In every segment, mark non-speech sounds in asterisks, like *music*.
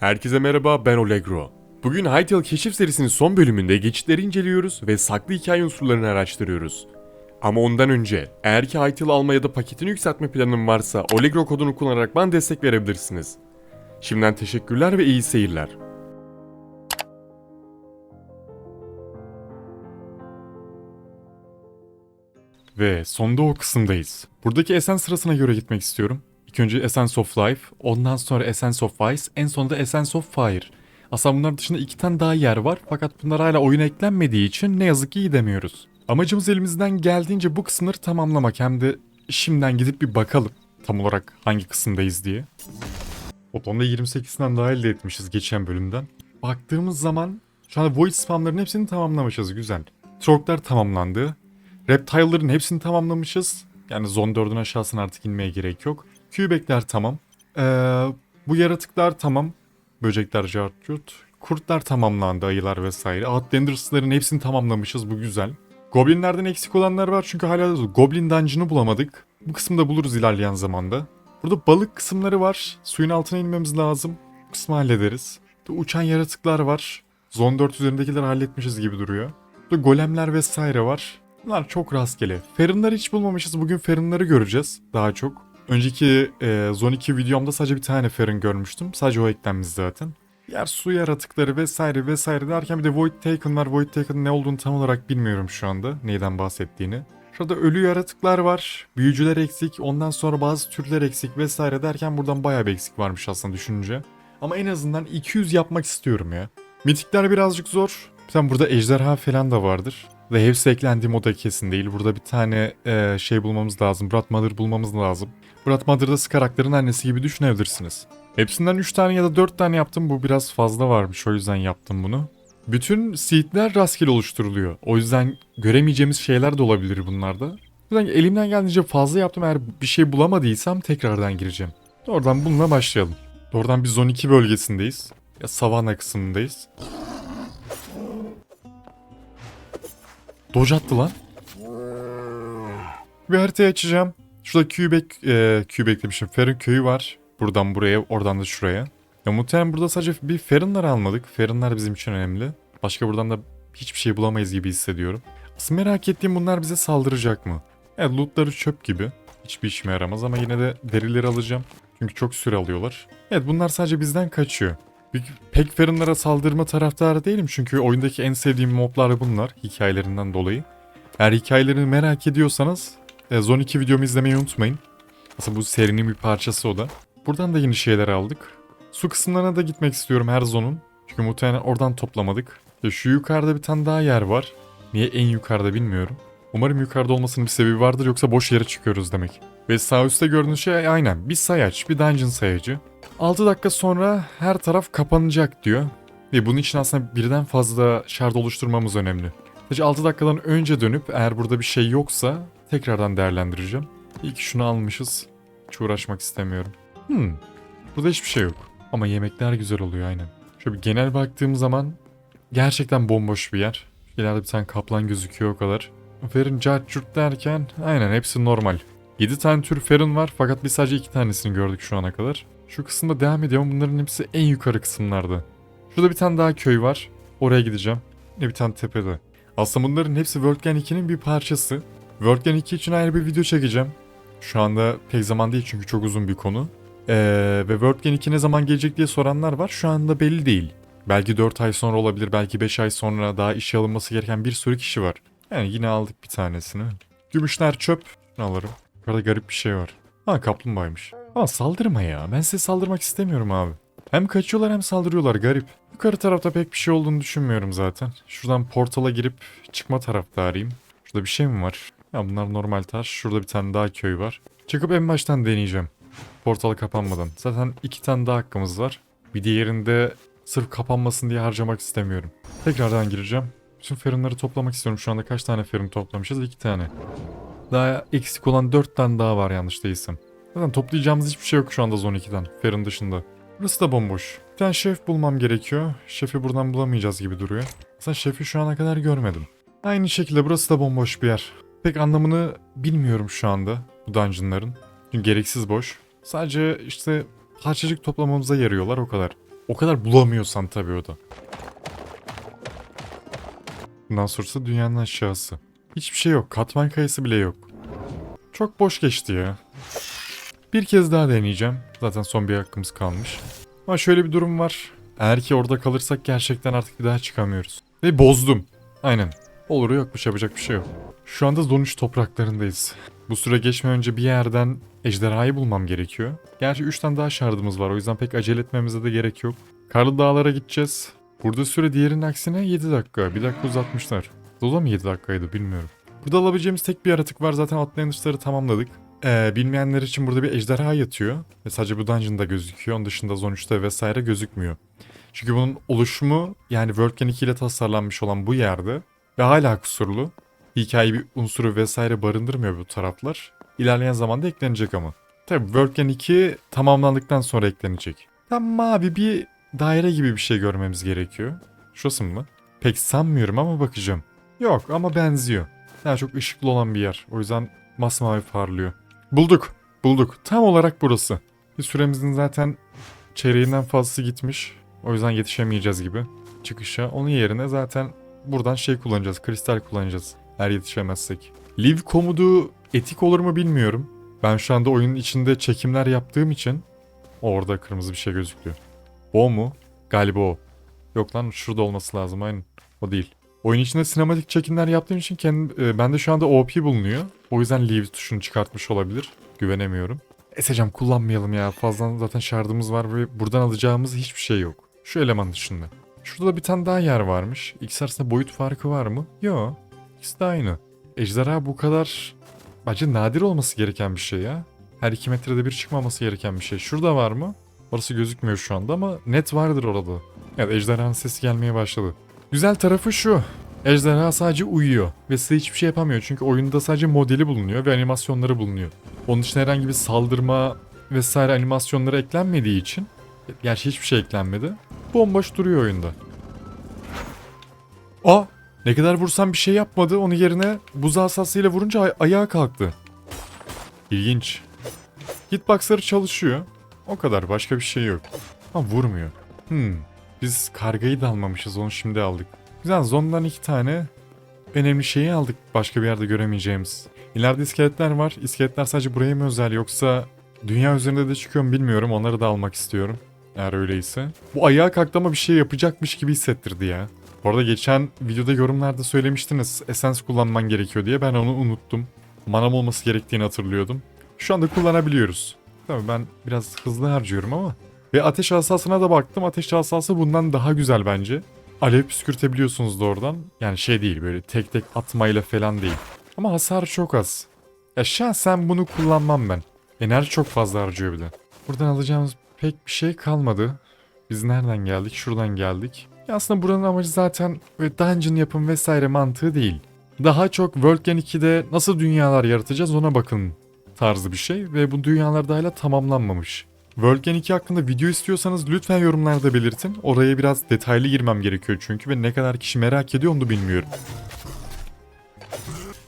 Herkese merhaba ben Olegro. Bugün Hytale Keşif serisinin son bölümünde geçitleri inceliyoruz ve saklı hikaye unsurlarını araştırıyoruz. Ama ondan önce eğer ki Hytale alma ya da paketini yükseltme planın varsa Olegro kodunu kullanarak bana destek verebilirsiniz. Şimdiden teşekkürler ve iyi seyirler. Ve sonda o kısımdayız. Buradaki Essence sırasına göre gitmek istiyorum. İlk önce Essence of Life, ondan sonra Essence of Vice, en sonunda Essence of Fire. Aslında bunlar dışında iki tane daha yer var fakat bunlar hala oyuna eklenmediği için ne yazık ki gidemiyoruz. Amacımız elimizden geldiğince bu kısımları tamamlamak hem de şimdiden gidip bir bakalım tam olarak hangi kısımdayız diye. Toplamda 28'inden daha elde etmişiz geçen bölümden. Baktığımız zaman şu anda Void spamların hepsini tamamlamışız güzel. Troglar tamamlandı. Reptile'ların hepsini tamamlamışız. Yani Zone 4'ün aşağısına artık inmeye gerek yok. Kübekler tamam. Ee, bu yaratıklar tamam. Böcekler, cartcut. Kurtlar tamamlandı, ayılar vesaire. Outlanders'ların hepsini tamamlamışız, bu güzel. Goblinlerden eksik olanlar var çünkü hala Goblin Dungeon'ı bulamadık. Bu kısmı da buluruz ilerleyen zamanda. Burada balık kısımları var. Suyun altına inmemiz lazım. Bu kısmı hallederiz. Burada uçan yaratıklar var. Zone 4 üzerindekileri halletmişiz gibi duruyor. Burada golemler vesaire var. Bunlar çok rastgele. Ferinleri hiç bulmamışız. Bugün Ferinleri göreceğiz daha çok. Önceki e, Zone 2 videomda sadece bir tane Ferin görmüştüm. Sadece o eklenmiş zaten. Diğer su yaratıkları vesaire vesaire derken bir de Void Taken var. Void Taken'ın ne olduğunu tam olarak bilmiyorum şu anda. Neyden bahsettiğini. Şurada ölü yaratıklar var. Büyücüler eksik. Ondan sonra bazı türler eksik vesaire derken buradan bayağı bir eksik varmış aslında düşününce. Ama en azından 200 yapmak istiyorum ya. Mitikler birazcık zor. Sen burada ejderha falan da vardır. Ve hepsi eklendiği moda kesin değil. Burada bir tane e, şey bulmamız lazım. Brat Mother bulmamız lazım. Brat Mother da karakterin annesi gibi düşünebilirsiniz. Hepsinden 3 tane ya da 4 tane yaptım. Bu biraz fazla varmış. O yüzden yaptım bunu. Bütün seedler rastgele oluşturuluyor. O yüzden göremeyeceğimiz şeyler de olabilir bunlarda. Yüzden elimden geldiğince fazla yaptım. Eğer bir şey bulamadıysam tekrardan gireceğim. Oradan bununla başlayalım. Oradan bir Zone 2 bölgesindeyiz. Ya Savannah kısmındayız. Dodge attı lan. Bir haritayı açacağım. Şurada Kübek, e, Kübek demişim. Ferin köyü var. Buradan buraya, oradan da şuraya. Ya muhtemelen burada sadece bir Ferinler almadık. Ferinler bizim için önemli. Başka buradan da hiçbir şey bulamayız gibi hissediyorum. Asıl merak ettiğim bunlar bize saldıracak mı? Evet lootları çöp gibi. Hiçbir işime yaramaz ama yine de derileri alacağım. Çünkü çok süre alıyorlar. Evet bunlar sadece bizden kaçıyor. Pek Ferinlere saldırma taraftarı değilim çünkü oyundaki en sevdiğim moblar bunlar hikayelerinden dolayı. Eğer hikayelerini merak ediyorsanız e, Zone 2 videomu izlemeyi unutmayın. Aslında bu serinin bir parçası o da. Buradan da yeni şeyler aldık. Su kısımlarına da gitmek istiyorum her zonun. Çünkü muhtemelen oradan toplamadık. Ve şu yukarıda bir tane daha yer var. Niye en yukarıda bilmiyorum. Umarım yukarıda olmasının bir sebebi vardır yoksa boş yere çıkıyoruz demek. Ve sağ üstte gördüğünüz şey aynen bir sayaç, bir dungeon sayacı. 6 dakika sonra her taraf kapanacak diyor. Ve bunun için aslında birden fazla şart oluşturmamız önemli. Sadece 6 dakikadan önce dönüp eğer burada bir şey yoksa tekrardan değerlendireceğim. İyi ki şunu almışız. Hiç uğraşmak istemiyorum. Hmm. Burada hiçbir şey yok. Ama yemekler güzel oluyor aynen. Şöyle bir genel baktığım zaman gerçekten bomboş bir yer. İleride bir tane kaplan gözüküyor o kadar. Ferin cart derken aynen hepsi normal. 7 tane tür Ferin var fakat biz sadece 2 tanesini gördük şu ana kadar. Şu kısımda devam ediyor ama bunların hepsi en yukarı kısımlarda. Şurada bir tane daha köy var. Oraya gideceğim. Ne bir tane tepede. Aslında bunların hepsi Worldgen 2'nin bir parçası. Worldgen 2 için ayrı bir video çekeceğim. Şu anda pek zaman değil çünkü çok uzun bir konu. Ee, ve Worldgen 2 ne zaman gelecek diye soranlar var. Şu anda belli değil. Belki 4 ay sonra olabilir, belki 5 ay sonra daha işe alınması gereken bir sürü kişi var. Yani yine aldık bir tanesini. Gümüşler çöp. Alırım? Burada garip bir şey var. Ha kaplumbağaymış. Ama saldırma ya. Ben size saldırmak istemiyorum abi. Hem kaçıyorlar hem saldırıyorlar garip. Yukarı tarafta pek bir şey olduğunu düşünmüyorum zaten. Şuradan portala girip çıkma taraftarıyım. Şurada bir şey mi var? Ya bunlar normal taş. Şurada bir tane daha köy var. Çıkıp en baştan deneyeceğim. Portal kapanmadan. Zaten iki tane daha hakkımız var. Bir diğerinde sırf kapanmasın diye harcamak istemiyorum. Tekrardan gireceğim. Bütün ferinleri toplamak istiyorum. Şu anda kaç tane ferin toplamışız? İki tane. Daha eksik olan dört tane daha var yanlış değilsem. Zaten toplayacağımız hiçbir şey yok şu anda Zone 2'den. Ferin dışında. Burası da bomboş. Bir tane şef bulmam gerekiyor. Şefi buradan bulamayacağız gibi duruyor. Aslında şefi şu ana kadar görmedim. Aynı şekilde burası da bomboş bir yer. Pek anlamını bilmiyorum şu anda bu dungeonların. Çünkü gereksiz boş. Sadece işte parçacık toplamamıza yarıyorlar o kadar. O kadar bulamıyorsan tabii o da. Bundan sonrası dünyanın aşağısı. Hiçbir şey yok. Katman kayası bile yok. Çok boş geçti ya. Bir kez daha deneyeceğim. Zaten son bir hakkımız kalmış. Ama şöyle bir durum var. Eğer ki orada kalırsak gerçekten artık bir daha çıkamıyoruz. Ve bozdum. Aynen. Olur yokmuş yapacak bir şey yok. Şu anda zon 3 topraklarındayız. Bu süre geçmeden önce bir yerden ejderhayı bulmam gerekiyor. Gerçi 3 tane daha şardımız var o yüzden pek acele etmemize de gerek yok. Karlı dağlara gideceğiz. Burada süre diğerinin aksine 7 dakika. 1 dakika uzatmışlar. O da mı 7 dakikaydı bilmiyorum. Burada alabileceğimiz tek bir yaratık var zaten Outlanders'ları tamamladık. Ee, bilmeyenler için burada bir ejderha yatıyor. Ve sadece bu dungeon'da gözüküyor. Onun dışında Zone 3'te vesaire gözükmüyor. Çünkü bunun oluşumu yani Worldgen 2 ile tasarlanmış olan bu yerde ve hala kusurlu. Hikaye bir unsuru vesaire barındırmıyor bu taraflar. İlerleyen zamanda eklenecek ama. Tabi Worldgen 2 tamamlandıktan sonra eklenecek. Tam mavi bir daire gibi bir şey görmemiz gerekiyor. Şurası mı? Pek sanmıyorum ama bakacağım. Yok ama benziyor. Daha çok ışıklı olan bir yer. O yüzden masmavi parlıyor. Bulduk. Bulduk. Tam olarak burası. Bir süremizin zaten çeyreğinden fazlası gitmiş. O yüzden yetişemeyeceğiz gibi çıkışa. Onun yerine zaten buradan şey kullanacağız. Kristal kullanacağız. Eğer yetişemezsek. Live komodu etik olur mu bilmiyorum. Ben şu anda oyunun içinde çekimler yaptığım için orada kırmızı bir şey gözüküyor. O mu? Galiba o. Yok lan şurada olması lazım aynen. O değil. Oyun içinde sinematik çekimler yaptığım için kendim, e, bende şu anda OP bulunuyor. O yüzden leave tuşunu çıkartmış olabilir. Güvenemiyorum. Esecem kullanmayalım ya. Fazla zaten şardımız var ve buradan alacağımız hiçbir şey yok. Şu eleman dışında. Şurada da bir tane daha yer varmış. İkisi arasında boyut farkı var mı? Yok. İkisi de aynı. Ejderha bu kadar bence nadir olması gereken bir şey ya. Her iki metrede bir çıkmaması gereken bir şey. Şurada var mı? Orası gözükmüyor şu anda ama net vardır orada. Evet ejderhanın sesi gelmeye başladı. Güzel tarafı şu. Ejderha sadece uyuyor ve size hiçbir şey yapamıyor. Çünkü oyunda sadece modeli bulunuyor ve animasyonları bulunuyor. Onun dışında herhangi bir saldırma vesaire animasyonları eklenmediği için Gerçi hiçbir şey eklenmedi. Bomboş duruyor oyunda. Aa! Ne kadar vursam bir şey yapmadı. Onun yerine buz asasıyla vurunca ay- ayağa kalktı. İlginç. Hitboxları çalışıyor. O kadar başka bir şey yok. Ama vurmuyor. Hmm. Biz kargayı da almamışız onu şimdi aldık. Güzel zondan iki tane önemli şeyi aldık başka bir yerde göremeyeceğimiz. İleride iskeletler var. İskeletler sadece buraya mı özel yoksa dünya üzerinde de çıkıyor mu bilmiyorum. Onları da almak istiyorum. Eğer öyleyse. Bu ayağa kalktı ama bir şey yapacakmış gibi hissettirdi ya. Bu arada geçen videoda yorumlarda söylemiştiniz Essence kullanman gerekiyor diye. Ben onu unuttum. Manam olması gerektiğini hatırlıyordum. Şu anda kullanabiliyoruz. Tabii ben biraz hızlı harcıyorum ama. Ve ateş asasına da baktım. Ateş asası bundan daha güzel bence. Alev püskürtebiliyorsunuz da oradan. Yani şey değil böyle tek tek atmayla falan değil. Ama hasar çok az. Ya şahsen bunu kullanmam ben. Enerji çok fazla harcıyor bir de. Buradan alacağımız pek bir şey kalmadı. Biz nereden geldik? Şuradan geldik. Ya aslında buranın amacı zaten böyle dungeon yapım vesaire mantığı değil. Daha çok Worldgen 2'de nasıl dünyalar yaratacağız ona bakın tarzı bir şey ve bu dünyalar da hala tamamlanmamış. Worldgen 2 hakkında video istiyorsanız lütfen yorumlarda belirtin. Oraya biraz detaylı girmem gerekiyor çünkü ve ne kadar kişi merak ediyor onu bilmiyorum.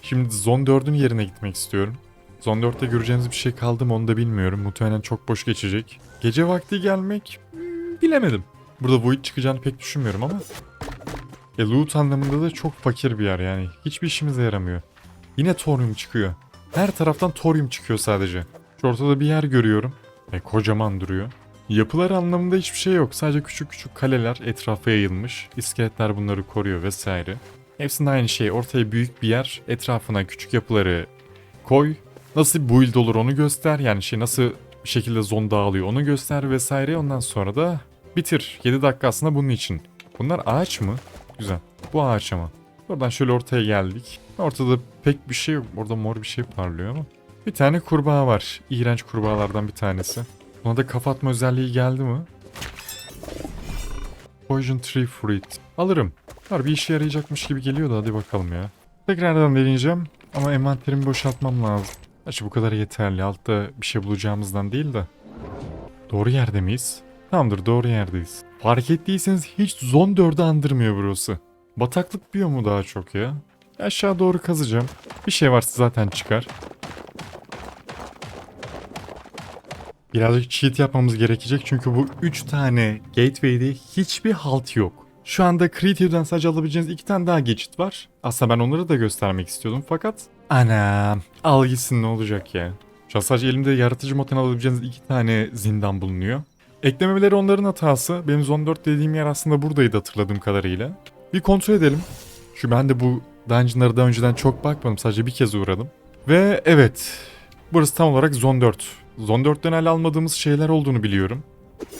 Şimdi Zone 4'ün yerine gitmek istiyorum. Zone 4'te göreceğiniz bir şey kaldı mı onu da bilmiyorum. Muhtemelen çok boş geçecek. Gece vakti gelmek hmm, bilemedim. Burada Void çıkacağını pek düşünmüyorum ama. E loot anlamında da çok fakir bir yer yani. Hiçbir işimize yaramıyor. Yine Thorium çıkıyor. Her taraftan Thorium çıkıyor sadece. Şu ortada bir yer görüyorum. E kocaman duruyor. Yapılar anlamında hiçbir şey yok. Sadece küçük küçük kaleler etrafa yayılmış. İskeletler bunları koruyor vesaire. Hepsinde aynı şey. Ortaya büyük bir yer. Etrafına küçük yapıları koy. Nasıl build olur onu göster. Yani şey nasıl şekilde zon dağılıyor onu göster vesaire. Ondan sonra da bitir. 7 dakika aslında bunun için. Bunlar ağaç mı? Güzel. Bu ağaç ama. Oradan şöyle ortaya geldik. Ortada pek bir şey yok. Orada mor bir şey parlıyor ama. Bir tane kurbağa var. İğrenç kurbağalardan bir tanesi. Buna da kapatma özelliği geldi mi? Poison Tree Fruit. Alırım. Var bir işe yarayacakmış gibi geliyor da hadi bakalım ya. Tekrardan deneyeceğim ama envanterimi boşaltmam lazım. Gerçi bu kadar yeterli. Altta bir şey bulacağımızdan değil de. Doğru yerde miyiz? Tamamdır doğru yerdeyiz. Fark ettiyseniz hiç Zone 4'ü andırmıyor burası. Bataklık biyomu daha çok ya. Aşağı doğru kazacağım. Bir şey varsa zaten çıkar. Birazcık cheat yapmamız gerekecek çünkü bu 3 tane gateway'de hiçbir halt yok. Şu anda Creative'den sadece alabileceğiniz 2 tane daha geçit var. Aslında ben onları da göstermek istiyordum fakat... Anam al gitsin ne olacak ya. Şu an sadece elimde yaratıcı moddan alabileceğiniz 2 tane zindan bulunuyor. Eklememeleri onların hatası. Benim Zone 4 dediğim yer aslında buradaydı hatırladığım kadarıyla. Bir kontrol edelim. Şu ben de bu dungeonlara daha önceden çok bakmadım. Sadece bir kez uğradım. Ve evet. Burası tam olarak Zone 4. Zone 4'ten ele almadığımız şeyler olduğunu biliyorum.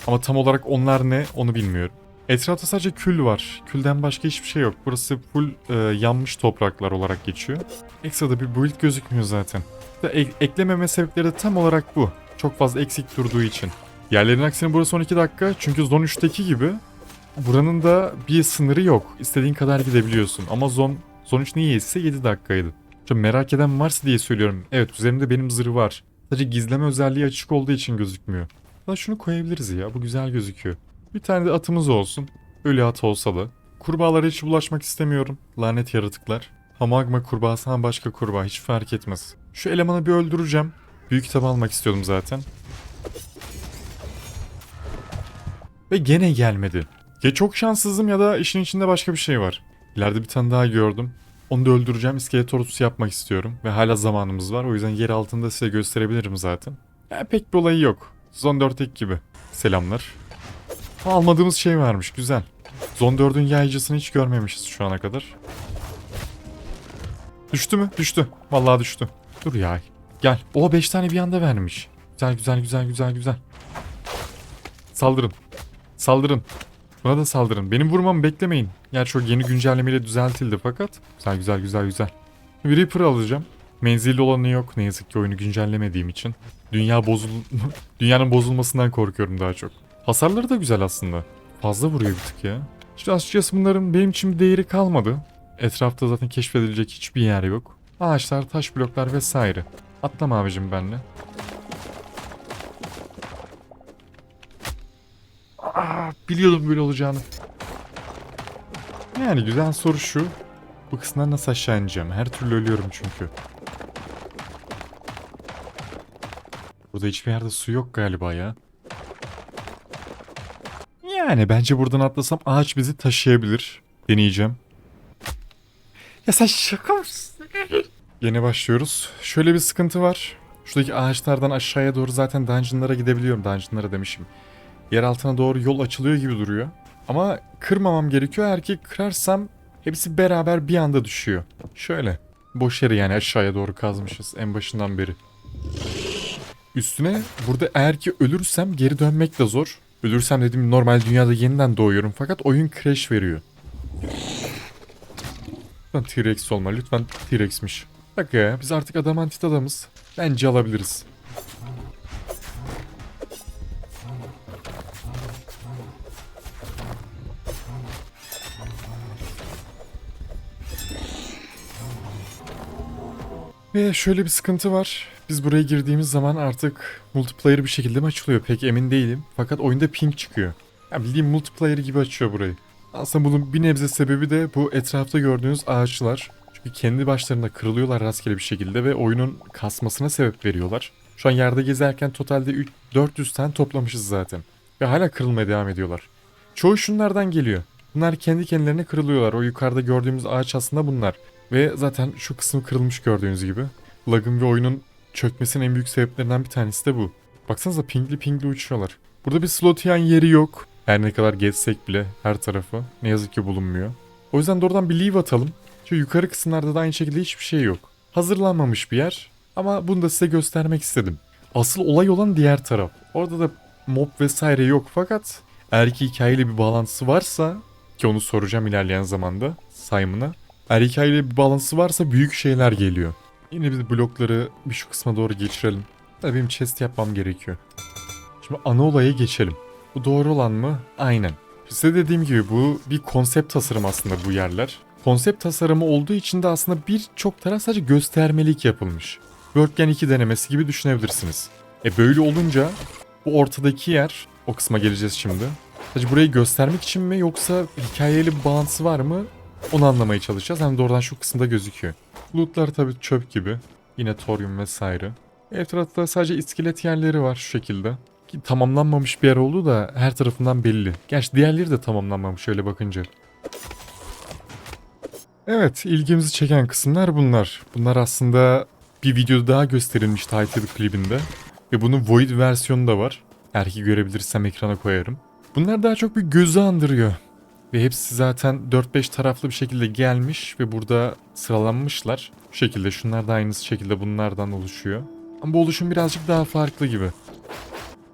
Ama tam olarak onlar ne onu bilmiyorum. Etrafta sadece kül var. Külden başka hiçbir şey yok. Burası full e, yanmış topraklar olarak geçiyor. Ekstra'da bir build gözükmüyor zaten. Ek- eklememe sebepleri de tam olarak bu. Çok fazla eksik durduğu için. Yerlerin aksine burası 12 dakika. Çünkü Zone 3'teki gibi buranın da bir sınırı yok. İstediğin kadar gidebiliyorsun. Ama Zone, Zone 3 niye ise 7 dakikaydı. Çok merak eden varsa diye söylüyorum. Evet üzerimde benim zırhı var. Sadece gizleme özelliği açık olduğu için gözükmüyor. Ama şunu koyabiliriz ya. Bu güzel gözüküyor. Bir tane de atımız olsun. Ölü at olsa da. Kurbağalara hiç bulaşmak istemiyorum. Lanet yaratıklar. Ha magma kurbağası ha başka kurbağa hiç fark etmez. Şu elemanı bir öldüreceğim. Büyük kitabı almak istiyordum zaten. Ve gene gelmedi. Ya çok şanssızım ya da işin içinde başka bir şey var. İleride bir tane daha gördüm. Onu da öldüreceğim. İskelet ordusu yapmak istiyorum. Ve hala zamanımız var. O yüzden yer altında size gösterebilirim zaten. Ya pek bir olayı yok. Zone 4'teki gibi. Selamlar. Almadığımız şey varmış. Güzel. Zone 4'ün yayıcısını hiç görmemişiz şu ana kadar. Düştü mü? Düştü. Vallahi düştü. Dur ya. Gel. O 5 tane bir anda vermiş. Güzel güzel güzel güzel güzel. Saldırın. Saldırın. Buna da saldırın. Benim vurmamı beklemeyin. Gerçi o yeni güncellemeyle düzeltildi fakat. Güzel güzel güzel güzel. Bir Reaper alacağım. Menzilli olanı yok ne yazık ki oyunu güncellemediğim için. Dünya bozul *laughs* Dünyanın bozulmasından korkuyorum daha çok. Hasarları da güzel aslında. Fazla vuruyor bir tık ya. İşte açıkçası bunların benim için bir değeri kalmadı. Etrafta zaten keşfedilecek hiçbir yer yok. Ağaçlar, taş bloklar vesaire. Atlama abicim benle. Biliyordum böyle olacağını. Yani güzel soru şu. Bu kısımdan nasıl aşağı ineceğim? Her türlü ölüyorum çünkü. Burada hiçbir yerde su yok galiba ya. Yani bence buradan atlasam ağaç bizi taşıyabilir. Deneyeceğim. Ya sen şaka mısın? Yeni başlıyoruz. Şöyle bir sıkıntı var. Şuradaki ağaçlardan aşağıya doğru zaten dungeonlara gidebiliyorum. Dungeonlara demişim. Yer altına doğru yol açılıyor gibi duruyor. Ama kırmamam gerekiyor. Eğer ki kırarsam hepsi beraber bir anda düşüyor. Şöyle. Boş yere yani aşağıya doğru kazmışız en başından beri. Üstüne burada eğer ki ölürsem geri dönmek de zor. Ölürsem dediğim normal dünyada yeniden doğuyorum fakat oyun crash veriyor. Lütfen T-Rex olma lütfen T-Rex'miş. Bak ya biz artık adamantit adamız. Bence alabiliriz. Ve şöyle bir sıkıntı var. Biz buraya girdiğimiz zaman artık multiplayer bir şekilde mi açılıyor pek emin değilim. Fakat oyunda ping çıkıyor. Ya bildiğim multiplayer gibi açıyor burayı. Aslında bunun bir nebze sebebi de bu etrafta gördüğünüz ağaçlar. Çünkü kendi başlarına kırılıyorlar rastgele bir şekilde ve oyunun kasmasına sebep veriyorlar. Şu an yerde gezerken totalde 3 400 tane toplamışız zaten. Ve hala kırılmaya devam ediyorlar. Çoğu şunlardan geliyor. Bunlar kendi kendilerine kırılıyorlar. O yukarıda gördüğümüz ağaç aslında bunlar. Ve zaten şu kısmı kırılmış gördüğünüz gibi. Lag'ın ve oyunun çökmesinin en büyük sebeplerinden bir tanesi de bu. Baksanıza pingli pingli uçuyorlar. Burada bir slot yiyen yeri yok. Her ne kadar gezsek bile her tarafı ne yazık ki bulunmuyor. O yüzden doğrudan bir leave atalım. Şu yukarı kısımlarda da aynı şekilde hiçbir şey yok. Hazırlanmamış bir yer ama bunu da size göstermek istedim. Asıl olay olan diğer taraf. Orada da mob vesaire yok fakat eğer ki hikayeyle bir bağlantısı varsa ki onu soracağım ilerleyen zamanda Simon'a. Eğer hikayeyle bir bağlantısı varsa büyük şeyler geliyor. Yine biz blokları bir şu kısma doğru geçirelim. Tabii benim chest yapmam gerekiyor. Şimdi ana olaya geçelim. Bu doğru olan mı? Aynen. Size dediğim gibi bu bir konsept tasarım aslında bu yerler. Konsept tasarımı olduğu için de aslında birçok taraf sadece göstermelik yapılmış. Workgen 2 denemesi gibi düşünebilirsiniz. E böyle olunca bu ortadaki yer, o kısma geleceğiz şimdi. Sadece burayı göstermek için mi yoksa hikayeyle bir bağlantısı var mı? Onu anlamaya çalışacağız. Hem de oradan şu kısımda gözüküyor. Lootlar tabii çöp gibi. Yine toryum vesaire. Etrafta sadece iskelet yerleri var şu şekilde. Ki tamamlanmamış bir yer olduğu da her tarafından belli. Gerçi diğerleri de tamamlanmamış öyle bakınca. Evet, ilgimizi çeken kısımlar bunlar. Bunlar aslında bir videoda daha gösterilmiş Title klibinde. Ve bunun Void versiyonu da var. Eğer ki görebilirsem ekrana koyarım. Bunlar daha çok bir gözü andırıyor. Ve hepsi zaten 4-5 taraflı bir şekilde gelmiş ve burada sıralanmışlar. Bu şekilde şunlar da aynı şekilde bunlardan oluşuyor. Ama bu oluşum birazcık daha farklı gibi.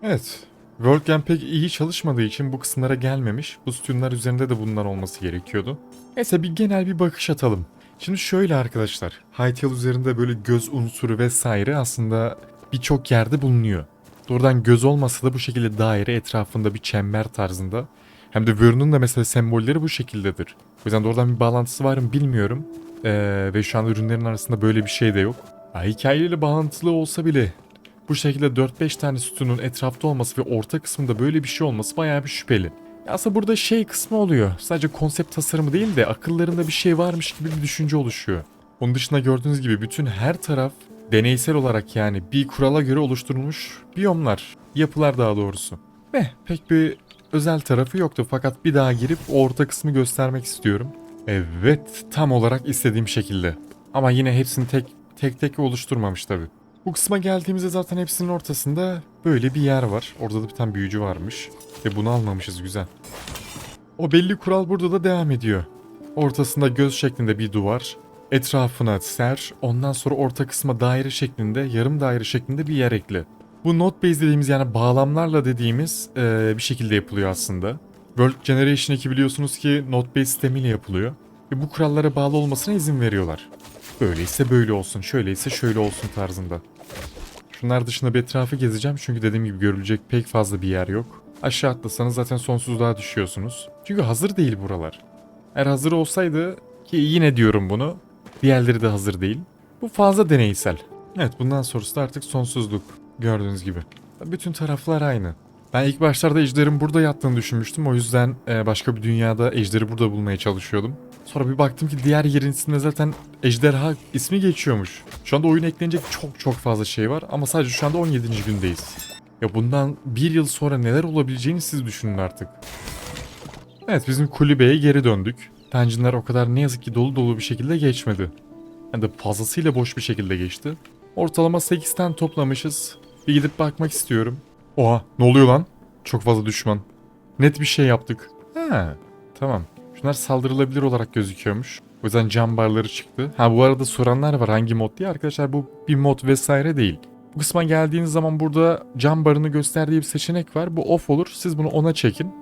Evet. WorldGame pek iyi çalışmadığı için bu kısımlara gelmemiş. Bu sütunlar üzerinde de bunlar olması gerekiyordu. Neyse bir genel bir bakış atalım. Şimdi şöyle arkadaşlar. Hytale üzerinde böyle göz unsuru vesaire aslında birçok yerde bulunuyor. Doğrudan göz olmasa da bu şekilde daire etrafında bir çember tarzında. Hem de Vern'un da mesela sembolleri bu şekildedir. O yüzden doğrudan bir bağlantısı var mı bilmiyorum. Ee, ve şu anda ürünlerin arasında böyle bir şey de yok. Ha, hikayeyle bağlantılı olsa bile bu şekilde 4-5 tane sütunun etrafta olması ve orta kısmında böyle bir şey olması bayağı bir şüpheli. Ya Aslında burada şey kısmı oluyor. Sadece konsept tasarımı değil de akıllarında bir şey varmış gibi bir düşünce oluşuyor. Onun dışında gördüğünüz gibi bütün her taraf deneysel olarak yani bir kurala göre oluşturulmuş biyomlar, yapılar daha doğrusu. Ve pek bir özel tarafı yoktu fakat bir daha girip orta kısmı göstermek istiyorum. Evet, tam olarak istediğim şekilde. Ama yine hepsini tek tek tek oluşturmamış tabi. Bu kısma geldiğimizde zaten hepsinin ortasında böyle bir yer var. Orada da bir tane büyücü varmış. Ve bunu almamışız güzel. O belli kural burada da devam ediyor. Ortasında göz şeklinde bir duvar. Etrafına ser. Ondan sonra orta kısma daire şeklinde, yarım daire şeklinde bir yer ekle. Bu node base dediğimiz yani bağlamlarla dediğimiz eee, bir şekilde yapılıyor aslında. World Generation 2 biliyorsunuz ki node base sistemiyle yapılıyor. Ve bu kurallara bağlı olmasına izin veriyorlar. Böyleyse böyle olsun, şöyleyse şöyle olsun tarzında. Şunlar dışında bir etrafı gezeceğim çünkü dediğim gibi görülecek pek fazla bir yer yok. Aşağı atlasanız zaten sonsuzluğa düşüyorsunuz. Çünkü hazır değil buralar. Eğer hazır olsaydı ki yine diyorum bunu, diğerleri de hazır değil. Bu fazla deneysel. Evet bundan sonrası da artık sonsuzluk gördüğünüz gibi. Bütün taraflar aynı. Ben ilk başlarda ejderin burada yattığını düşünmüştüm. O yüzden e, başka bir dünyada ejderi burada bulmaya çalışıyordum. Sonra bir baktım ki diğer yerin isminde zaten ejderha ismi geçiyormuş. Şu anda oyun eklenecek çok çok fazla şey var ama sadece şu anda 17. gündeyiz. Ya bundan bir yıl sonra neler olabileceğini siz düşünün artık. Evet bizim kulübeye geri döndük. Dungeonlar o kadar ne yazık ki dolu dolu bir şekilde geçmedi. Hem de fazlasıyla boş bir şekilde geçti. Ortalama 8 tane toplamışız. Bir gidip bakmak istiyorum. Oha ne oluyor lan? Çok fazla düşman. Net bir şey yaptık. Ha tamam. Şunlar saldırılabilir olarak gözüküyormuş. O yüzden cam barları çıktı. Ha bu arada soranlar var hangi mod diye. Arkadaşlar bu bir mod vesaire değil. Bu kısma geldiğiniz zaman burada cam barını gösterdiği bir seçenek var. Bu off olur. Siz bunu ona çekin.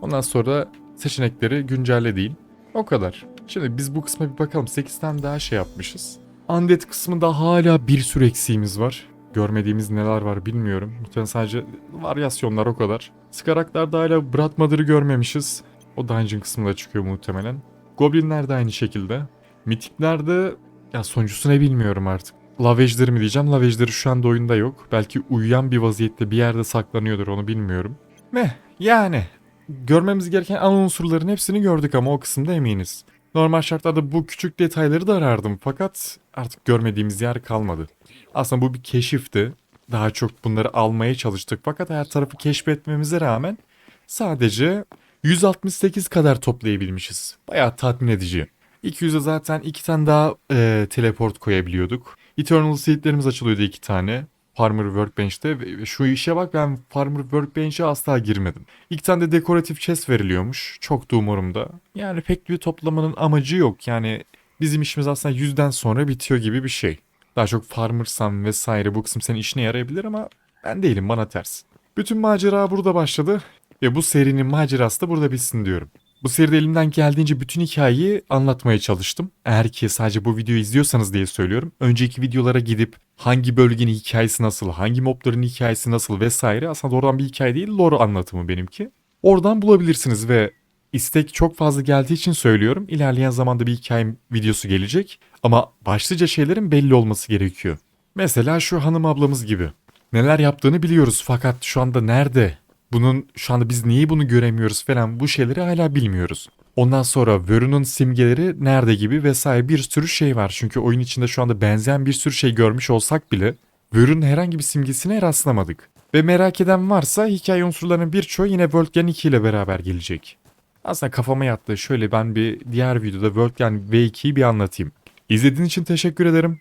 Ondan sonra seçenekleri güncelle değil. O kadar. Şimdi biz bu kısma bir bakalım. 8 tane daha şey yapmışız. Undead kısmında hala bir sürü eksiğimiz var. Görmediğimiz neler var bilmiyorum. Muhtemelen sadece varyasyonlar o kadar. Skaraklarda hala Brad Mother'ı görmemişiz. O dungeon kısmında çıkıyor muhtemelen. Goblinler de aynı şekilde. Mitiklerde ya sonuncusu ne bilmiyorum artık. Lavejleri mi diyeceğim? Lavejleri şu anda oyunda yok. Belki uyuyan bir vaziyette bir yerde saklanıyordur onu bilmiyorum. Ne? Yani görmemiz gereken ana unsurların hepsini gördük ama o kısımda eminiz. Normal şartlarda bu küçük detayları da arardım fakat artık görmediğimiz yer kalmadı. Aslında bu bir keşifti. Daha çok bunları almaya çalıştık fakat her tarafı keşfetmemize rağmen sadece 168 kadar toplayabilmişiz. Bayağı tatmin edici. 200'e zaten iki tane daha e, teleport koyabiliyorduk. Eternal Seed'lerimiz açılıyordu iki tane. Farmer Workbench'te şu işe bak ben Farmer Workbench'e asla girmedim. İki tane de dekoratif chest veriliyormuş. Çok da umurumda. Yani pek bir toplamanın amacı yok. Yani bizim işimiz aslında yüzden sonra bitiyor gibi bir şey. Daha çok farmersan vesaire bu kısım senin işine yarayabilir ama ben değilim bana ters. Bütün macera burada başladı ve bu serinin macerası da burada bitsin diyorum. Bu seride elimden geldiğince bütün hikayeyi anlatmaya çalıştım. Eğer ki sadece bu videoyu izliyorsanız diye söylüyorum. Önceki videolara gidip hangi bölgenin hikayesi nasıl, hangi mobların hikayesi nasıl vesaire aslında doğrudan bir hikaye değil lore anlatımı benimki. Oradan bulabilirsiniz ve istek çok fazla geldiği için söylüyorum. İlerleyen zamanda bir hikaye videosu gelecek ama başlıca şeylerin belli olması gerekiyor. Mesela şu hanım ablamız gibi. Neler yaptığını biliyoruz fakat şu anda nerede? Bunun şu anda biz niye bunu göremiyoruz falan bu şeyleri hala bilmiyoruz. Ondan sonra Vörü'nün simgeleri nerede gibi vesaire bir sürü şey var. Çünkü oyun içinde şu anda benzeyen bir sürü şey görmüş olsak bile World'ün herhangi bir simgesine rastlamadık. Ve merak eden varsa hikaye unsurlarının birçoğu yine Worldgen 2 ile beraber gelecek. Aslında kafama yattı. Şöyle ben bir diğer videoda Worldgen V2'yi bir anlatayım. İzlediğin için teşekkür ederim.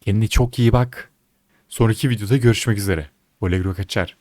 Kendine çok iyi bak. Sonraki videoda görüşmek üzere. Olegro kaçar.